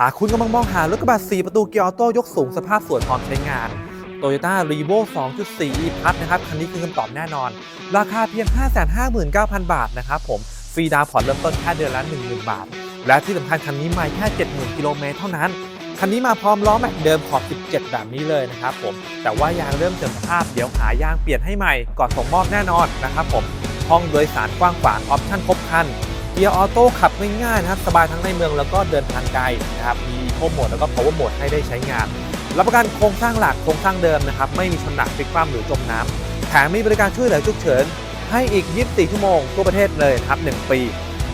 หากคุณกำลังมองหารถกระบะ 4 ประตูเกียร์ออโต้ยกสูงสภาพสวยพร้อมใช้งาน Toyota r e v o 2.4 e Plus นะครับ คันนี้คือคำตอบแน่นอน ราคาเพียง 559,000 บาทนะครับผม ฟรีดาวน์ผ่อนเริ่มต้นแค่เดือนละ 10,000 บาท และที่สำคัญคันนี้ม่แค่ 70,000 กิโลเมตรเท่านั้น คันนี้มาพร้อมล้อแม็กเดิมขอบ 17 แบบนี้เลยนะครับผม แต่ว่ายางเริ่มเสื่อมสภาพ เดี๋ยวหายางเปลี่ยนให้ใหม่ก่อนส่งมอบแน่นอนนะครับผม ห้องโดยสารกว้างขวางออปชั่นครบครัน เกียร์ออโต้ขับง่ายๆนะครับ สบายทั้งในเมืองแล้วก็เดินทางไกลนะครับ มีโคมโหมดแล้วก็ power mode ให้ได้ใช้งาน รับประกันโครงสร้างหลักโครงสร้างเดิมนะครับ ไม่มีชนหนักพลิกคว่ำหรือจมน้ำแถมมีบริการช่วยเหลือฉุกเฉิน ให้อีก 24 ชั่วโมงทั่วประเทศเลยครับ 1 ปี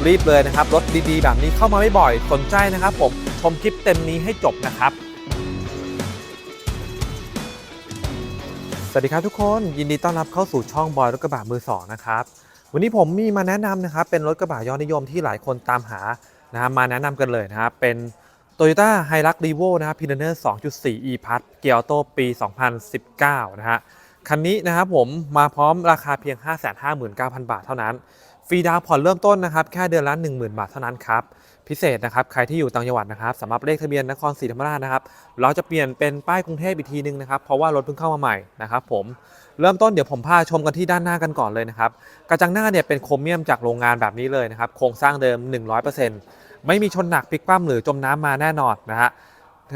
รีบเลยนะครับ รถดีๆ แบบนี้เข้ามาไม่บ่อย สนใจนะครับผม ชมคลิปเต็มนี้ให้จบนะครับสวัสดีครับทุกคนยินดีต้อนรับเข้าสู่ช่องบอยรถกระบะมือสองนะครับ วันนี้ผมมีมาแนะนำนะครับ เป็นรถกระบะยอดนิยมที่หลายคนตามหานะครับมาแนะนำกันเลยนะครับเป็น Toyota h i l u x r e v o นะครับ p i l n e r 2.4 e Plus เกียร์ออโต้ปี 2019 นะฮะคันนี้นะครับผมมาพร้อมราคาเพียง 559,000 บาทเท่านั้น ฟรีดาวผ่อนเริ่มต้นนะครับ แค่เดือนละ 10,000 บาทเท่านั้นครับ พิเศษนะครับใครที่อยู่ต่างจังหวัดนะครับสำหรับเลขทะเบียนนครศรีธรรมราชนะครับเราจะเปลี่ยนเป็นป้ายกรุงเทพอีกทีนึงนะครับเพราะว่ารถเพิ่งเข้ามาใหม่นะครับผมเริ่มต้นเดี๋ยวผมพาชมกันที่ด้านหน้ากันก่อนเลยนะครับกระจังหน้าเนี่ยเป็นโครเมียมจากโรงงานแบบนี้เลยนะครับโครงสร้างเดิม 100%ไม่มีชนหนักพลิกคว่ำหรือจมน้ำมาแน่นอนนะฮะ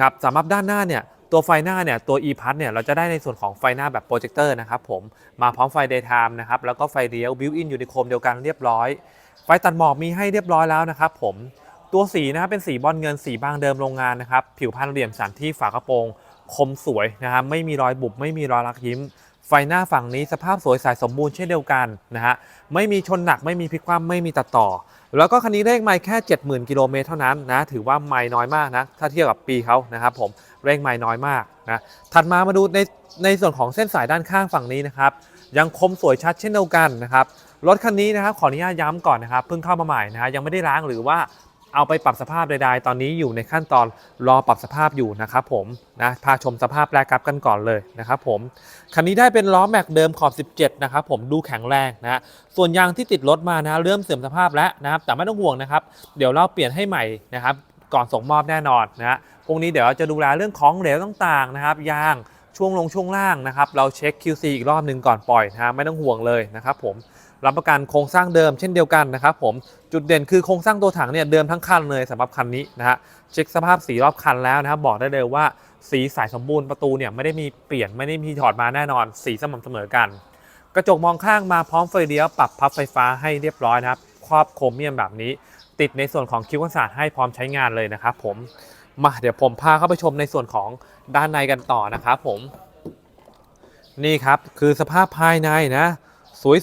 ครับสำหรับด้านหน้าเนี่ยตัวไฟหน้าเนี่ยตัว e p a s เนี่ยเราจะได้ในส่วนของไฟหน้าแบบโปรเจคเตอร์นะครับผมมาพร้อมไฟ daytime นะครับแล้วก็ไฟเลี้ยว built in อยู่ในโคมเดียวกันเรียบร้อย ไฟตัดหมอกมีให้เรียบร้อยแล้วนะครับผม ตัวสีนะครับเป็นสีบอลเงินสีบางเดิมโรงงานนะครับ ผิวพันเหลี่ยมสันที่ฝากระโปรง คมสวยนะครับไม่มีรอยบุบไม่มีรอยรักยิ้ม ไฟหน้าฝั่งนี้สภาพสวยใสสมบูรณ์เช่นเดียวกันนะฮะไม่มีชนหนักไม่มีพลิกคว่ำไม่มีตัดต่อ แล้วก็คันนี้เลขไมล์แค่ 70,000กิโลเมตรเท่านั้นนะถือว่าไมล์น้อยมากนะถ้าเทียบกับปีเขานะครับผมเลขไมล์น้อยมากนะถัดมามาดูในในส่วนของเส้นสายด้านข้างฝั่งนี้นะครับยังคมสวยชัดเช่นเดียวกันนะครับรถคันนี้นะครับขออนุญาตย้ำก่อนนะครับเพิ่งเข้ามาใหม่นะฮะยังไม่ได้ล้างหรือว่า เอาไปปรับสภาพใดๆ ตอนนี้อยู่ในขั้นตอนรอปรับสภาพอยู่นะครับผมนะพาชมสภาพแรกกับกันก่อนเลยนะครับผมคันนี้ได้เป็นล้อแม็กเดิมขอบ 17 นะครับผมดูแข็งแรงนะส่วนยางที่ติดรถมานะเริ่มเสื่อมสภาพแล้วนะครับแต่ไม่ต้องห่วงนะครับ เดี๋ยวเราเปลี่ยนให้ใหม่นะครับก่อนส่งมอบแน่นอนนะฮะพรุ่งนี้เดี๋ยวจะดูแลเรื่องของเหลวต่างๆนะครับยางช่วงลงช่วงล่างนะครับเราเช็ค QC อีกรอบหนึ่งก่อนปล่อยนะไม่ต้องห่วงเลยนะครับผม รับประกันโครงสร้างเดิมเช่นเดียวกันนะครับผมจุดเด่นคือโครงสร้างตัวถังเนี่ยเดิมทั้งคันเลยสำหรับคันนี้นะฮะเช็คสภาพสีรอบคันแล้วนะครับบอกได้เลยว่าสีสายสมบูรณ์ประตูเนี่ยไม่ได้มีเปลี่ยนไม่ได้มีถอดมาแน่นอน สีสม่ำเสมอกัน กระจกมองข้างมาพร้อมไฟเลี้ยวปรับพับไฟฟ้าให้เรียบร้อยนะครับครอบโครเมียมแบบนี้ ติดในส่วนของคิวกันศาสตร์ให้พร้อมใช้งานเลยนะครับผมมาเดี๋ยวผมพาเข้าไปชมในส่วนของด้านในกันต่อนะครับผม นี่ครับคือสภาพภายในนะ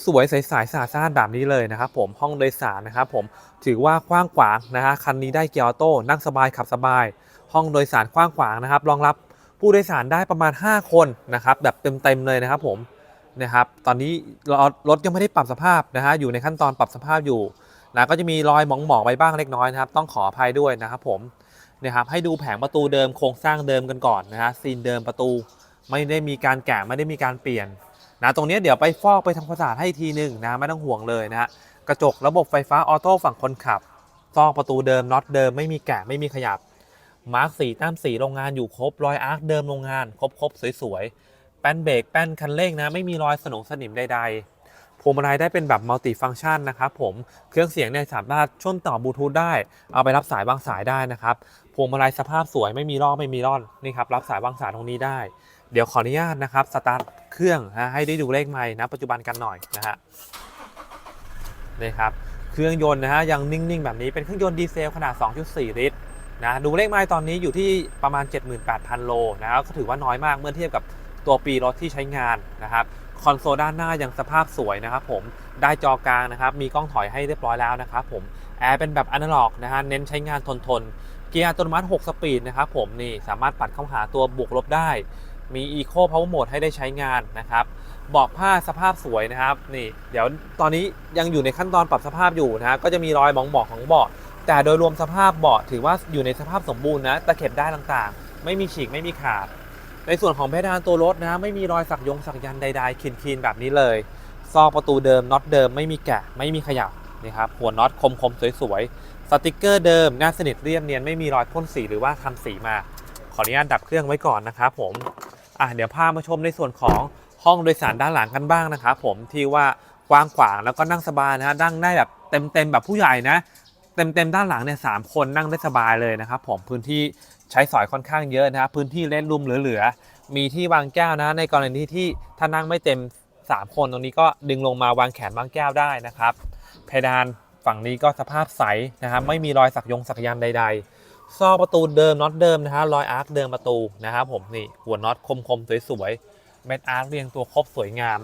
สวยๆใสๆสะอาดสะอ้านแบบนี้เลยนะครับผมห้องโดยสารนะครับผมถือว่ากว้างขวางนะฮะคันนี้ได้เกียร์ออโต้นั่งสบายขับสบาย ห้องโดยสารกว้างขวางนะครับรองรับผู้โดยสารได้ประมาณ 5 คนนะครับแบบเต็มๆเลยนะครับผมนะครับตอนนี้รถยังไม่ได้ปรับสภาพนะฮะอยู่ในขั้นตอนปรับสภาพอยู่นะก็จะมีรอยหมองๆไปบ้างเล็กน้อยนะครับต้องขออภัยด้วยนะครับผมนะครับให้ดูแผงประตูเดิมโครงสร้างเดิมกันก่อนนะฮะซีนเดิมประตู ไม่ได้มีการแกะไม่ได้มีการเปลี่ยน นะตรงนี้เดี๋ยวไปฟอกไปทำความสะอาดให้ทีหนึ่งนะไม่ต้องห่วงเลยนะฮะกระจกระบบไฟฟ้าออโต้ฝั่งคนขับซอกประตูเดิมน็อตเดิมไม่มีแกะไม่มีขยับมาร์กสีต้มสีโรงงานอยู่ครบรอยอาร์คเดิมโรงงานครบครบสวยๆแป้นเบรกแป้นคันเร่งนะไม่มีรอยสนงสนิมใดๆพวงมาลัยได้เป็นแบบมัลติฟังก์ชันนะครับผมเครื่องเสียงเนี่ยสามารถช่นต่อบลูทูธได้ เอาไปรับสายวางสายได้นะครับพวงมาลัยสภาพสวยไม่มีร่องไม่มีร่อนนี่ครับรับสายวางสายตรงนี้ได้ เดี๋ยวขออนุญาตนะครับสตาร์ทเครื่องนะให้ได้ดูเลขไมล์นะปัจจุบันกันหน่อยนะฮะนี่ครับเครื่องยนต์นะฮะยังนิ่งๆแบบนี้เป็นเครื่องยนต์ดีเซลขนาด 2.4 ลิตรนะดูเลขไมล์ตอนนี้อยู่ที่ประมาณ 78,000 โลนะครับก็ถือว่าน้อยมากเมื่อเทียบกับตัวปีรถที่ใช้งานนะครับคอนโซลด้านหน้ายังสภาพสวยนะครับผมได้จอกลางนะครับมีกล้องถอยให้เรียบร้อยแล้วนะครับผมแอร์เป็นแบบอนาล็อกนะฮะเน้นใช้งานทนทนๆเกียร์อัตโนมัติ 6 สปีดนะครับผมนี่สามารถปัดเข้าหาตัวบวกลบได้ มี Eco Power Mode ให้ได้ใช้งานนะครับบาะผ้าสภาพสวยนะครับนี่เดี๋ยวตอนนี้ยังอยู่ในขั้นตอนปรับสภาพอยู่นะฮะก็จะมีรอยหมองๆของเบาะแต่โดยรวมสภาพเบาะถือว่าอยู่ในสภาพสมบูรณ์นะตะเข็บได้ต่างๆ ไม่มีฉีกไม่มีขาด ในส่วนของเพดานตัวรถนะไม่มีรอยสักยงสักยันใดๆคีนๆแบบนี้เลยซอกประตูเดิมน็อตเดิมไม่มีแกะไม่มีขยับนี่ครับหัวน็อตคมๆสวยๆสติกเกอร์เดิมหน้าสนิทเรียบเนียนไม่มีรอยพ่นสีหรือว่าทำสีมา ขออนุญาตดับเครื่องไว้ก่อนนะครับผม อะเดี๋ยวพามาชมในส่วนของห้องโดยสารด้านหลังกันบ้างนะครับผมที่ว่ากว้างขวางแล้วก็นั่งสบายนะฮะนั่งได้แบบเต็มๆแบบผู้ใหญ่นะ เต็มๆด้านหลังเนี่ยสามคนนั่งได้สบายเลยนะครับผมพื้นที่ใช้สอยค่อนข้างเยอะนะครับพื้นที่เล่นรุมเหลือๆมีที่วางแก้วนะ ในกรณีที่ถ้านั่งไม่เต็ม 3 คนตรงนี้ก็ดึงลงมาวางแขนวางแก้วได้นะครับ เพดานฝั่งนี้ก็สภาพใสนะครับไม่มีรอยสักยงสักยันใด ๆ ซอกประตูเดิมน็อตเดิมนะฮะรอยอาร์คเดิมประตูนะครับผมนี่หัวน็อตคมๆสวยๆเม็ดอาร์คเรียงตัวครบสวยงาม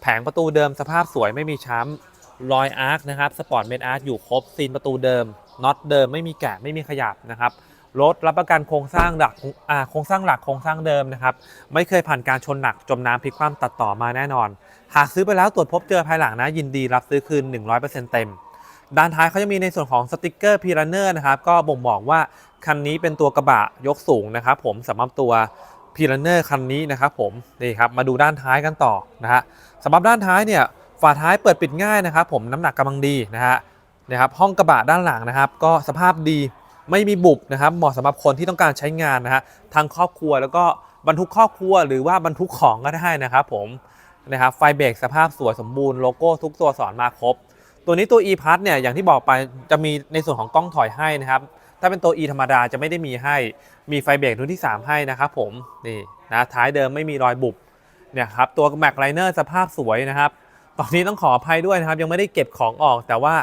แผงประตูเดิมสภาพสวยไม่มีช้ำรอยอาร์คนะครับสปอร์ตเม็ดอาร์คอยู่ครบซีนประตูเดิมน็อตเดิมไม่มีแกะไม่มีขยับนะครับรถรับประกันโครงสร้างหลักอ่าโครงสร้างหลักโครงสร้างเดิมนะครับ ไม่เคยผ่านการชนหนักจมน้ำพลิกคว่ำตัดต่อมาแน่นอน หากซื้อไปแล้วตรวจพบเจอภายหลังนะยินดีรับซื้อคืน 100%เต็ม ด้านท้ายเขาจะมีในส่วนของสติกเกอร์พีรันเนอร์นะครับก็บ่งบอกว่าคันนี้เป็นตัวกระบะยกสูงนะครับผมสำหรับตัวพีรันเนอร์คันนี้นะครับผมนี่ครับมาดูด้านท้ายกันต่อนะฮะสำหรับด้านท้ายเนี่ยฝาท้ายเปิดปิดง่ายนะครับผมน้ำหนักกำลังดีนะฮะนะครับห้องกระบะด้านหลังนะครับ ก็สภาพดีไม่มีบุบนะครับเหมาะสำหรับคนที่ต้องการใช้งานนะฮะทั้งครอบครัวแล้วก็บรรทุกครอบครัวหรือว่าบรรทุกของก็ได้นะครับผมนะครับไฟเบรกสภาพสวยสมบูรณ์โลโก้ทุกตัวสอนมาครบ ตัวนี้ตัว e p a s เนี่ยอย่างที่บอกไปจะมีในส่วนของกล้องถอยให้นะครับ ถ้าเป็นตัว e ธรรมดาจะไม่ได้มีให้มีไฟเบรกรุ่นที่ 3 ให้นะครับผมนี่นะท้ายเดิมไม่มีรอยบุบเนี่ยครับตัว Mac Liner สภาพสวยนะครับ ตอนนี้ต้องขออภัยด้วยนะครับ ยังไม่ได้เก็บของออก แต่ว่า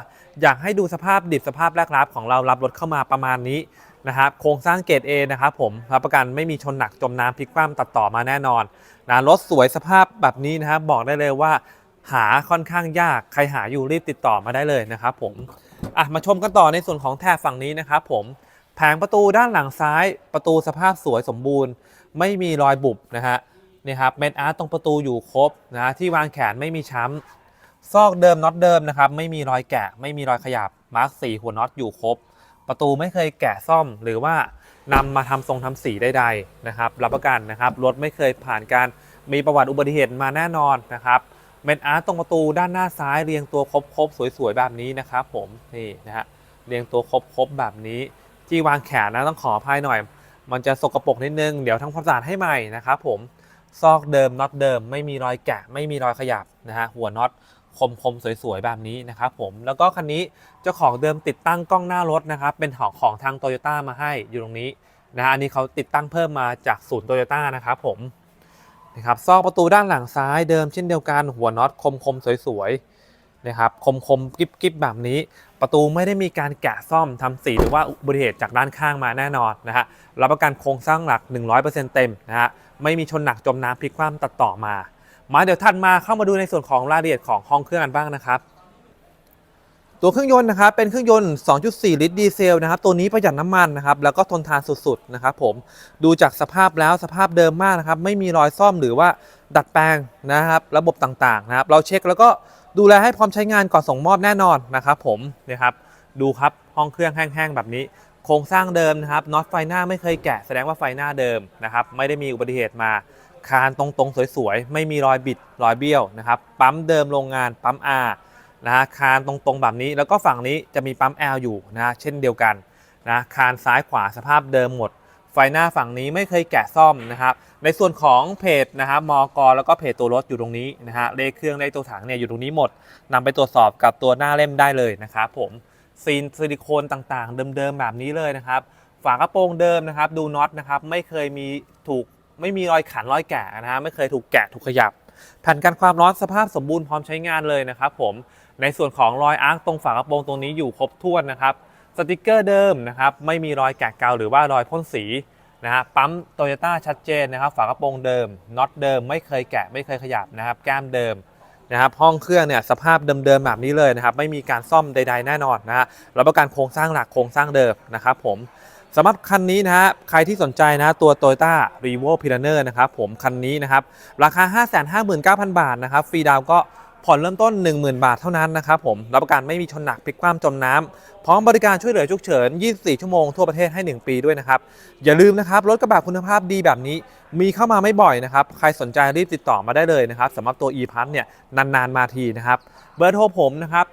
อยากให้ดูสภาพดิบสภาพแรกรับของเรารับรถเข้ามาประมาณนี้นะครับโครงสร้างเกรด A นะครับผมรับประกันไม่มีชนหนักจมน้ำพลิกคว่ำตัดต่อมาแน่นอนนะรถสวยสภาพแบบนี้นะครับบอกได้เลยว่า หาค่อนข้างยากใครหาอยู่รีบติดต่อมาได้เลยนะครับผมอะมาชมกันต่อในส่วนของแถบฝั่งนี้นะครับผมแผงประตูด้านหลังซ้ายประตูสภาพสวยสมบูรณ์ ไม่มีรอยบุบนะฮะนี่ครับเม็ดอาร์ตตรงประตูอยู่ครบนะที่วางแขนไม่มีช้ำซอกเดิมน็อตเดิมนะครับไม่มีรอยแกะ ไม่มีรอยขยับมาร์คสีหัวน็อตอยู่ครบ ประตูไม่เคยแกะซ่อมหรือว่านำมาทำทรงทำสีใดๆนะครับรับประกันนะครับรถไม่เคยผ่านการมีประวัติอุบัติเหตุมาแน่นอนนะครับ เม็ดอาร์ตตรงประตูด้านหน้าซ้ายเรียงตัวครบๆสวยๆแบบนี้นะครับผมนี่นะฮะเรียงตัวครบๆแบบนี้ ที่วางแขนนะต้องขออภัยหน่อย มันจะสกปรกนิดนึงเดี๋ยวทำความสะอาดให้ใหม่นะครับผมซอกเดิมน็อตเดิม ไม่มีรอยแกะ ไม่มีรอยขยับนะฮะหัวน็อตคมๆสวยๆ แบบนี้นะครับผมแล้วก็คันนี้เจ้าของเดิมติดตั้งกล้องหน้ารถนะครับเป็นของของทางโตโยต้ามาให้อยู่ตรงนี้นะฮะอันนี้เขาติดตั้งเพิ่มมาจากศูนย์โตโยต้านะครับผม นะครับซอกประตูด้านหลังซ้ายเดิมเช่นเดียวกันหัวน็อตคมๆสวยๆนะครับคมๆกิ๊บๆแบบนี้ ประตูไม่ได้มีการแกะซ่อมทำสีหรือว่าอุบัติเหตุจากด้านข้างมาแน่นอนนะฮะรับประกันโครงสร้างหลัก 100%เต็มนะฮะไม่มีชนหนักจมน้ำพลิกคว่ำตัดต่อมา มาเดี๋ยวถัดมาเข้ามาดูในส่วนของรายละเอียดของห้องเครื่องกันบ้างนะครับ ตัวเครื่องยนต์นะครับเป็นเครื่องยนต์ 2.4 ลิตรดีเซลนะครับตัวนี้ประหยัดน้ำมันนะครับแล้วก็ทนทานสุดๆนะครับผมดูจากสภาพแล้วสภาพเดิมมากนะครับไม่มีรอยซ่อมหรือว่าดัดแปลงนะครับระบบต่างๆนะครับเราเช็คแล้วก็ดูแลให้พร้อมใช้งานก่อนส่งมอบแน่นอนนะครับผมนี่ครับดูครับห้องเครื่องแห้งๆแบบนี้ โครงสร้างเดิมนะครับน็อตไฟหน้าไม่เคยแกะแสดงว่าไฟหน้าเดิมนะครับไม่ได้มีอุบัติเหตุมาคานตรงๆ สวยๆ ไม่มีรอยบิดรอยเบี้ยวนะครับปั๊มเดิมโรงงานปั๊ม R นะฮะคานตรงๆแบบนี้ แล้วก็ฝั่งนี้จะมีปั๊ม L อลอยู่นะเช่นเดียวกันนะคานซ้ายขวาสภาพเดิมหมด ไฟหน้าฝั่งนี้ไม่เคยแกะซ่อมนะครับ ในส่วนของเพจนะครับมอกแล้วก็เพจตัวรถอยู่ตรงนี้นะฮะเลขเครื่องเลขตัวถังเนี่ยอยู่ตรงนี้หมดนำไปตรวจสอบกับตัวหน้าเล่มได้เลยนะครับผมซีนซิลิโคนต่างๆ เดิมๆแบบนี้เลยนะครับ ฝากระโปรงเดิมนะครับ ดูน็อตนะครับไม่เคยมีถูกไม่มีรอยขันรอยแกะนะฮะไม่เคยถูกแกะถูกขยับแผ่นกันความร้อนสภาพสมบูรณ์พร้อมใช้งานเลยนะครับผม ในส่วนของรอยอาร์คตรงฝากระโปรงตรงนี้อยู่ครบถ้วนนะครับสติกเกอร์เดิมนะครับไม่มีรอยแกะเกาหรือว่ารอยพ่นสีนะฮะปั๊มโตโยต้าชัดเจนนะครับฝากระโปรงเดิมน็อตเดิมไม่เคยแกะไม่เคยขยับนะครับแก้มเดิมนะครับห้องเครื่องเนี่ยสภาพเดิมๆแบบนี้เลยนะครับไม่มีการซ่อมใด ๆ แน่นอนนะฮะรับประกันโครงสร้างหลักโครงสร้างเดิมนะครับผมสำหรับคันนี้นะฮะใครที่สนใจนะตัว Toyota r e v o p i l a n e r นะครับผมคันนี้นะครับราคา 559,000 บาทนะครับฟรีดาวก็ ผ่อนเริ่มต้น 10,000 บาทเท่านั้นนะครับผมรับประกันไม่มีชนหนักพลิกคว่ำจมน้ำพร้อมบริการช่วยเหลือฉุกเฉิน 24 ชั่วโมงทั่วประเทศให้ 1 ปีด้วยนะครับ อย่าลืมนะครับรถกระบะคุณภาพดีแบบนี้ มีเข้ามาไม่บ่อยนะครับ ใครสนใจรีบติดต่อมาได้เลยนะครับสำหรับตัว e p a s เนี่ยนานๆมาทีนะครับเบอร์โทรผมนะครับ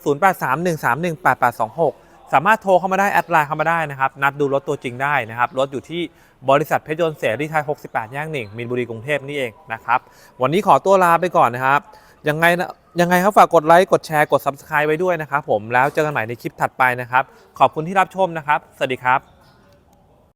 0831318826สามารถโทรเข้ามาได้แอดไลน์เข้ามาได้นะครับ นัดดูรถตัวจริงได้นะครับ รถอยู่ที่บริษัทเพชรยนต์เสรีไทย 68แยกหนึ่งมีนบุรีกรุงเทพนี่เองนะครับ วันนี้ขอตัวลาไปก่อนนะครับ ยังไงนะ ยังไงครับฝากกดไลค์กดแชร์กด Subscribe ไว้ด้วยนะครับผมแล้วเจอกันใหม่ในคลิปถัดไปนะครับ ขอบคุณที่รับชมนะครับ สวัสดีครับ